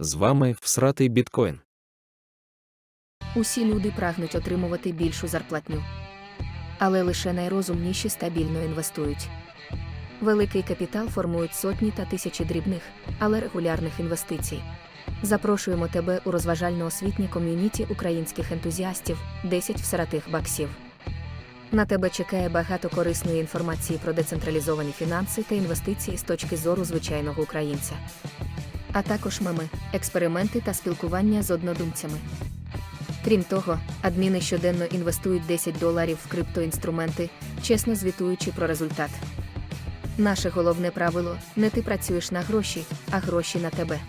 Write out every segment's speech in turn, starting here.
З вами всратий біткоін. Усі люди прагнуть отримувати більшу зарплатню. Але лише найрозумніші стабільно інвестують. Великий капітал формують сотні та тисячі дрібних, але регулярних інвестицій. Запрошуємо тебе у розважально-освітнє ком'юніті українських ентузіастів 10 всратих баксів. На тебе чекає багато корисної інформації про децентралізовані фінанси та інвестиції з точки зору звичайного українця. А також меми, експерименти та спілкування з однодумцями. Крім того, адміни щоденно інвестують 10 доларів в криптоінструменти, чесно звітуючи про результат. Наше головне правило не ти працюєш на гроші, а гроші на тебе.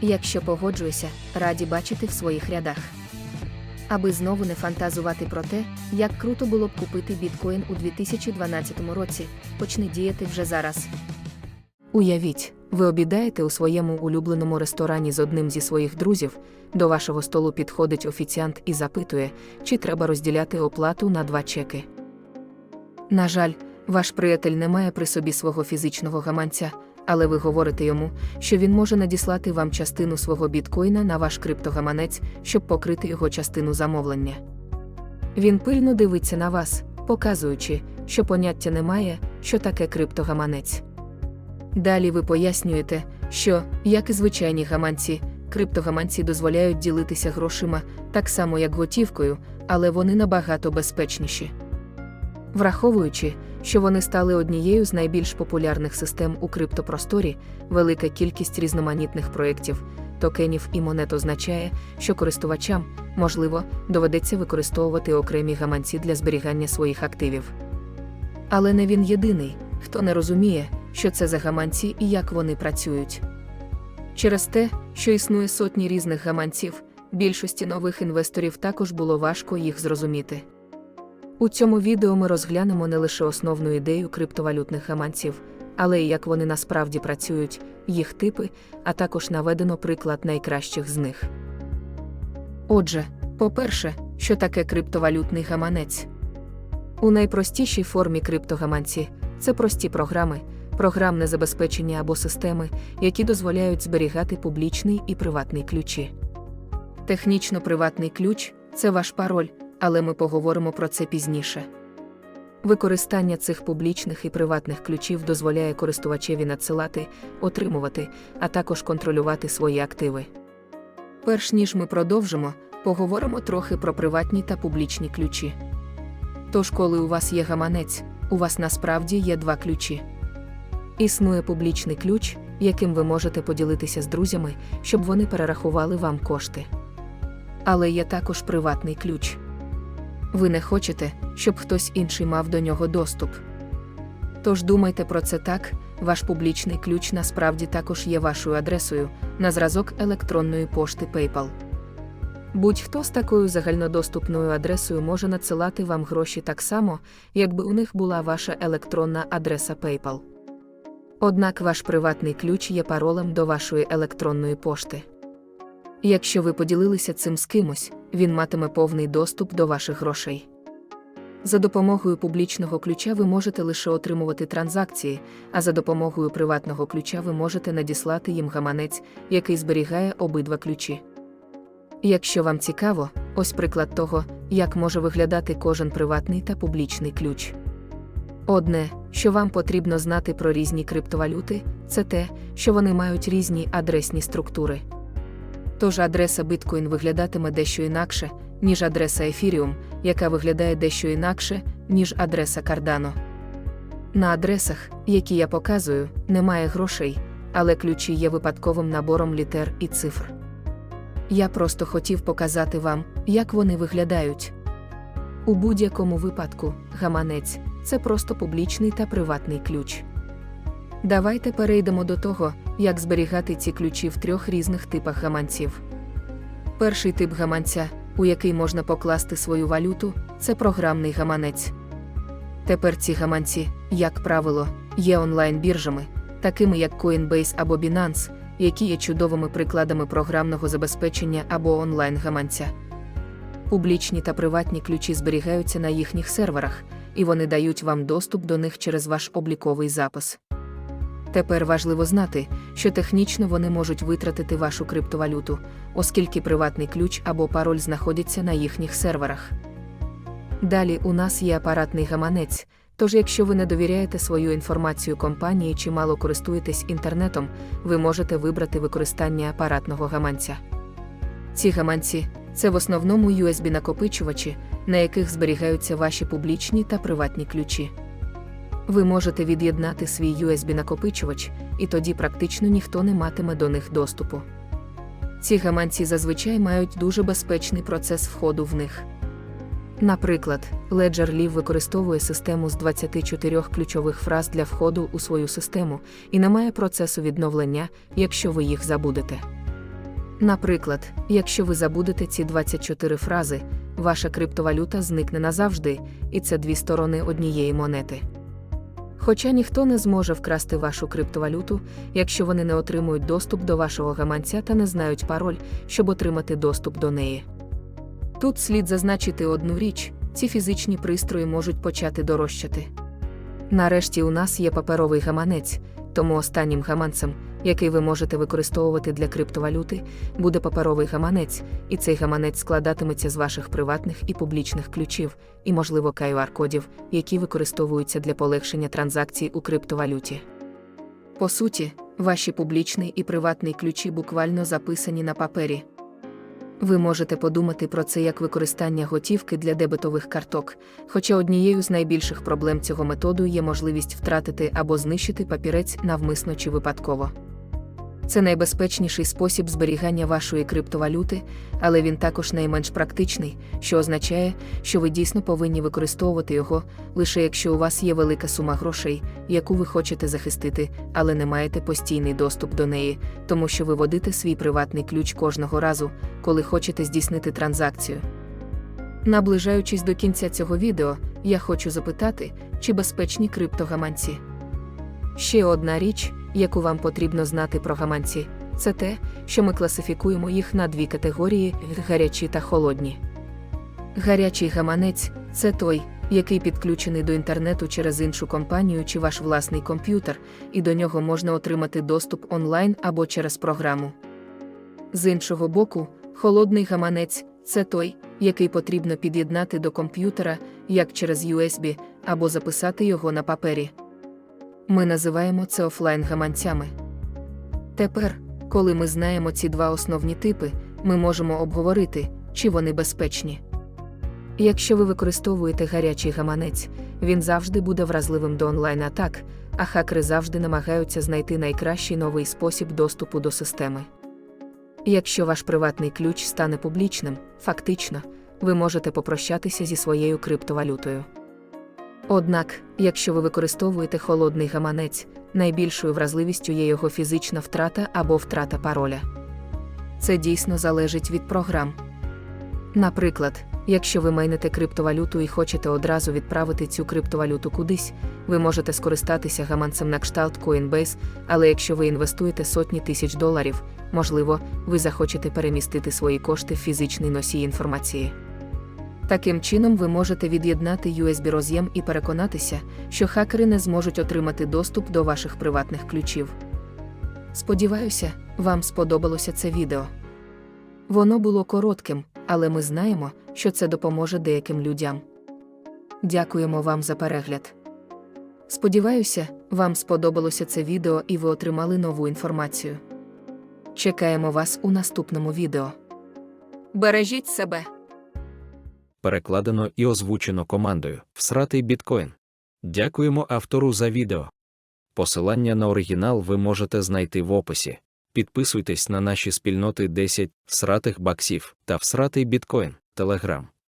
Якщо погоджуєшся, раді бачити в своїх рядах. Аби знову не фантазувати про те, як круто було б купити біткоін у 2012 році, почни діяти вже зараз. Уявіть, ви обідаєте у своєму улюбленому ресторані з одним зі своїх друзів, до вашого столу підходить офіціант і запитує, чи треба розділяти оплату на два чеки. На жаль, ваш приятель не має при собі свого фізичного гаманця, але ви говорите йому, що він може надіслати вам частину свого біткоїна на ваш криптогаманець, щоб покрити його частину замовлення. Він пильно дивиться на вас, показуючи, що поняття немає, що таке криптогаманець. Далі ви пояснюєте, що, як і звичайні гаманці, криптогаманці дозволяють ділитися грошима так само, як готівкою, але вони набагато безпечніші. Враховуючи, що вони стали однією з найбільш популярних систем у криптопросторі, велика кількість різноманітних проєктів, токенів і монет означає, що користувачам, можливо, доведеться використовувати окремі гаманці для зберігання своїх активів. Але не він єдиний, хто не розуміє, що це за гаманці і як вони працюють. Через те, що існує сотні різних гаманців, більшості нових інвесторів також було важко їх зрозуміти. У цьому відео ми розглянемо не лише основну ідею криптовалютних гаманців, але й як вони насправді працюють, їх типи, а також наведено приклад найкращих з них. Отже, по-перше, що таке криптовалютний гаманець? У найпростішій формі криптогаманці це прості програми, програмне забезпечення або системи, які дозволяють зберігати публічний і приватний ключі. Технічно приватний ключ це ваш пароль, але ми поговоримо про це пізніше. Використання цих публічних і приватних ключів дозволяє користувачеві надсилати, отримувати, а також контролювати свої активи. Перш ніж ми продовжимо, поговоримо трохи про приватні та публічні ключі. Тож, коли у вас є гаманець, у вас насправді є два ключі. Існує публічний ключ, яким ви можете поділитися з друзями, щоб вони перерахували вам кошти. Але є також приватний ключ. Ви не хочете, щоб хтось інший мав до нього доступ. Тож думайте про це так, ваш публічний ключ насправді також є вашою адресою на зразок електронної пошти PayPal. Будь-хто з такою загальнодоступною адресою може надсилати вам гроші так само, якби у них була ваша електронна адреса PayPal. Однак ваш приватний ключ є паролем до вашої електронної пошти. Якщо ви поділилися цим з кимось, він матиме повний доступ до ваших грошей. За допомогою публічного ключа ви можете лише отримувати транзакції, а за допомогою приватного ключа ви можете надіслати їм гаманець, який зберігає обидва ключі. Якщо вам цікаво, ось приклад того, як може виглядати кожен приватний та публічний ключ. Одне, що вам потрібно знати про різні криптовалюти, це те, що вони мають різні адресні структури. Тож адреса Bitcoin виглядатиме дещо інакше, ніж адреса Ethereum, яка виглядає дещо інакше, ніж адреса Cardano. На адресах, які я показую, немає грошей, але ключі є випадковим набором літер і цифр. Я просто хотів показати вам, як вони виглядають. У будь-якому випадку, гаманець це просто публічний та приватний ключ. Давайте перейдемо до того, як зберігати ці ключі в трьох різних типах гаманців. Перший тип гаманця, у який можна покласти свою валюту, це програмний гаманець. Тепер ці гаманці, як правило, є онлайн-біржами, такими як Coinbase або Binance, які є чудовими прикладами програмного забезпечення або онлайн-гаманця. Публічні та приватні ключі зберігаються на їхніх серверах, і вони дають вам доступ до них через ваш обліковий запис. Тепер важливо знати, що технічно вони можуть витратити вашу криптовалюту, оскільки приватний ключ або пароль знаходяться на їхніх серверах. Далі у нас є апаратний гаманець. Тож, якщо ви не довіряєте свою інформацію компанії чи мало користуєтесь інтернетом, ви можете вибрати використання апаратного гаманця. Ці гаманці це в основному USB-накопичувачі, на яких зберігаються ваші публічні та приватні ключі. Ви можете від'єднати свій USB-накопичувач, і тоді практично ніхто не матиме до них доступу. Ці гаманці зазвичай мають дуже безпечний процес входу в них. Наприклад, Ledger Live використовує систему з 24 ключових фраз для входу у свою систему і не має процесу відновлення, якщо ви їх забудете. Наприклад, якщо ви забудете ці 24 фрази, ваша криптовалюта зникне назавжди, і це дві сторони однієї монети. Хоча ніхто не зможе вкрасти вашу криптовалюту, якщо вони не отримують доступ до вашого гаманця та не знають пароль, щоб отримати доступ до неї. Тут слід зазначити одну річ: ці фізичні пристрої можуть почати дорожчати. Нарешті у нас є паперовий гаманець, тому останнім гаманцем, який ви можете використовувати для криптовалюти, буде паперовий гаманець, і цей гаманець складатиметься з ваших приватних і публічних ключів, і, можливо, QR-кодів, які використовуються для полегшення транзакцій у криптовалюті. По суті, ваші публічний і приватний ключі буквально записані на папері. Ви можете подумати про це як використання готівки для дебетових карток, хоча однією з найбільших проблем цього методу є можливість втратити або знищити папірець навмисно чи випадково. Це найбезпечніший спосіб зберігання вашої криптовалюти, але він також найменш практичний, що означає, що ви дійсно повинні використовувати його лише якщо у вас є велика сума грошей, яку ви хочете захистити, але не маєте постійний доступ до неї, тому що ви водите свій приватний ключ кожного разу, коли хочете здійснити транзакцію. Наближаючись до кінця цього відео, я хочу запитати, чи безпечні криптогаманці. Ще одна річ, яку вам потрібно знати про гаманці, це те, що ми класифікуємо їх на дві категорії гарячі та холодні. Гарячий гаманець це той, який підключений до інтернету через іншу компанію чи ваш власний комп'ютер, і до нього можна отримати доступ онлайн або через програму. З іншого боку, холодний гаманець це той, який потрібно під'єднати до комп'ютера як через USB, або записати його на папері. Ми називаємо це офлайн гаманцями. Тепер, коли ми знаємо ці два основні типи, ми можемо обговорити, чи вони безпечні. Якщо ви використовуєте гарячий гаманець, він завжди буде вразливим до онлайн-атак, а хакери завжди намагаються знайти найкращий новий спосіб доступу до системи. Якщо ваш приватний ключ стане публічним, фактично, ви можете попрощатися зі своєю криптовалютою. Однак, якщо ви використовуєте холодний гаманець, найбільшою вразливістю є його фізична втрата або втрата пароля. Це дійсно залежить від програм. Наприклад, якщо ви майнете криптовалюту і хочете одразу відправити цю криптовалюту кудись, ви можете скористатися гаманцем на кшталт Coinbase, але якщо ви інвестуєте сотні тисяч доларів, можливо, ви захочете перемістити свої кошти в фізичний носій інформації. Таким чином, ви можете від'єднати USB роз'єм і переконатися, що хакери не зможуть отримати доступ до ваших приватних ключів. Сподіваюся, вам сподобалося це відео. Воно було коротким, але ми знаємо, що це допоможе деяким людям. Дякуємо вам за перегляд. Сподіваюся, вам сподобалося це відео і ви отримали нову інформацію. Чекаємо вас у наступному відео. Бережіть себе! Перекладено і озвучено командою Всратий біткоін. Дякуємо автору за відео. Посилання на оригінал ви можете знайти в описі. Підписуйтесь на наші спільноти 10 всратих баксів та всратий біткоін, Телеграм.